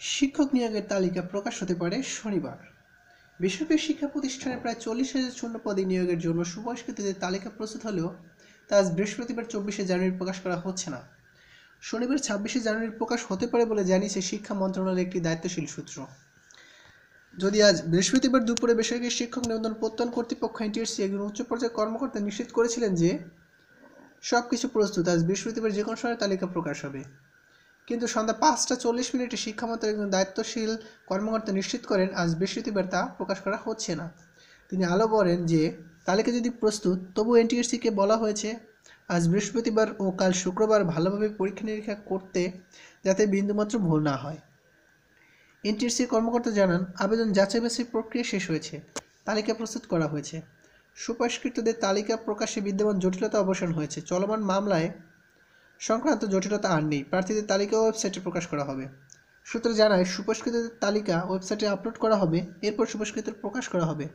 শিক্ষক নিয়োগের তালিকা প্রকাশ হতে পারে শনিবার। বেসরকারি শিক্ষা প্রতিষ্ঠানে প্রায় চল্লিশ হাজার শূন্য পদে নিয়োগের জন্য সুবয়স্কৃতদের তালিকা প্রস্তুত হলেও তা আজ বৃহস্পতিবার চব্বিশে জানুয়ারি প্রকাশ করা হচ্ছে না। শনিবার ছাব্বিশে জানুয়ারি প্রকাশ হতে পারে বলে জানিয়েছে শিক্ষা মন্ত্রণালয়ের একটি দায়িত্বশীল সূত্র। যদি আজ বৃহস্পতিবার দুপুরে বেসরকারি শিক্ষক নিবন্ধন প্রত্যয়ন কর্তৃপক্ষ এনটিএসসি একজন উচ্চ পর্যায়ের কর্মকর্তা নিশ্চিত করেছিলেন যে সব কিছু প্রস্তুত, আজ বৃহস্পতিবার যে কোনো সময় তালিকা প্রকাশ হবে। কিন্তু সন্ধ্যা পাঁচটা চল্লিশ মিনিটে শিক্ষা মন্ত্রণালয়ের একজন দায়িত্বশীল কর্মকর্তা নিশ্চিত করেন, আজ বৃহস্পতিবার তা প্রকাশ করা হচ্ছে না। তিনি আলো বলেন যে, তালিকা যদি প্রস্তুত, তবু এনটিএসসিকে বলা হয়েছে, আজ বৃহস্পতিবার ও কাল শুক্রবার ভালোভাবে পরীক্ষা নিরীক্ষা করতে যাতে বিন্দুমাত্র ভুল না হয়। এনটিএসসির কর্মকর্তা জানান, আবেদন যাচাই বাছাই প্রক্রিয়া শেষ হয়েছে। তালিকা প্রস্তুত করা হয়েছে। সুপারিশকৃতদের তালিকা প্রকাশে বিদ্যমান জটিলতা অবসান হয়েছে। চলমান মামলায় সংক্রান্ত জটিলতা আর নেই। প্রার্থীদের তালিকা ওয়েবসাইটে প্রকাশ করা হবে। সূত্র জানায়, সুপারিশকৃতদের তালিকা ওয়েবসাইটে আপলোড করা হবে, এরপর সুপারিশকৃত প্রকাশ করা হবে।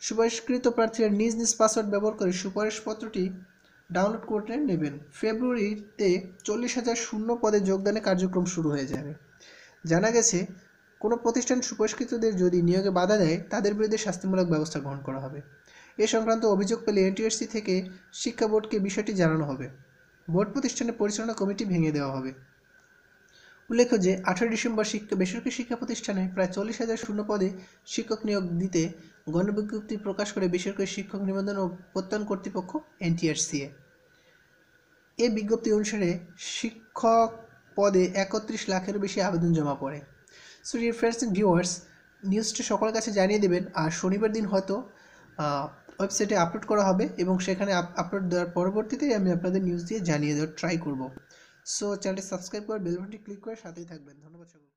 সুপারিশকৃত প্রার্থীরা নিজ নিজ পাসওয়ার্ড ব্যবহার করে সুপারিশপত্রটি ডাউনলোড করে নেবেন। ফেব্রুয়ারিতে চল্লিশ হাজার শূন্য পদে যোগদানের কার্যক্রম শুরু হয়ে যাবে। জানা গেছে, কোনো প্রতিষ্ঠান সুপরিষ্কৃতদের যদি নিয়োগে বাধা দেয়, তাদের বিরুদ্ধে শাস্তিমূলক ব্যবস্থা গ্রহণ করা হবে। এ সংক্রান্ত অভিযোগ পেলে এনটিএসসি থেকে শিক্ষা বোর্ডকে বিষয়টি জানানো হবে। বোর্ড প্রতিষ্ঠানের পরিচালনা কমিটি ভেঙে দেওয়া হবে। উল্লেখ্য যে আঠারো ডিসেম্বর শিক্ষা, বেসরকারি শিক্ষা প্রতিষ্ঠানে প্রায় চল্লিশ হাজার শূন্য পদে শিক্ষক নিয়োগ দিতে গণবিজ্ঞপ্তি প্রকাশ করে বেসরকারি শিক্ষক নিবন্ধন ও প্রত্যয়ন কর্তৃপক্ষ এনটিআরসিএ। এ বিজ্ঞপ্তি অনুসারে শিক্ষক পদে একত্রিশ লাখেরও বেশি আবেদন জমা পড়ে। সো ডিয়ার ফ্রেন্ডস ভিউয়ার্স নিউজটি সকলের কাছে জানিয়ে দেবেন, আর শনিবার দিন হয়তো ওয়েবসাইটে আপলোড করা হবে এবং সেখানে আপলোড দেওয়ার পরবর্তীতে আমি আপনাদের নিউজ দিয়ে জানিয়ে দেওয়ার ট্রাই করব। সো চ্যানেলটি সাবস্ক্রাইব করে বেল বাটনটি ক্লিক করে সাথেই থাকবেন। ধন্যবাদ সকলকে।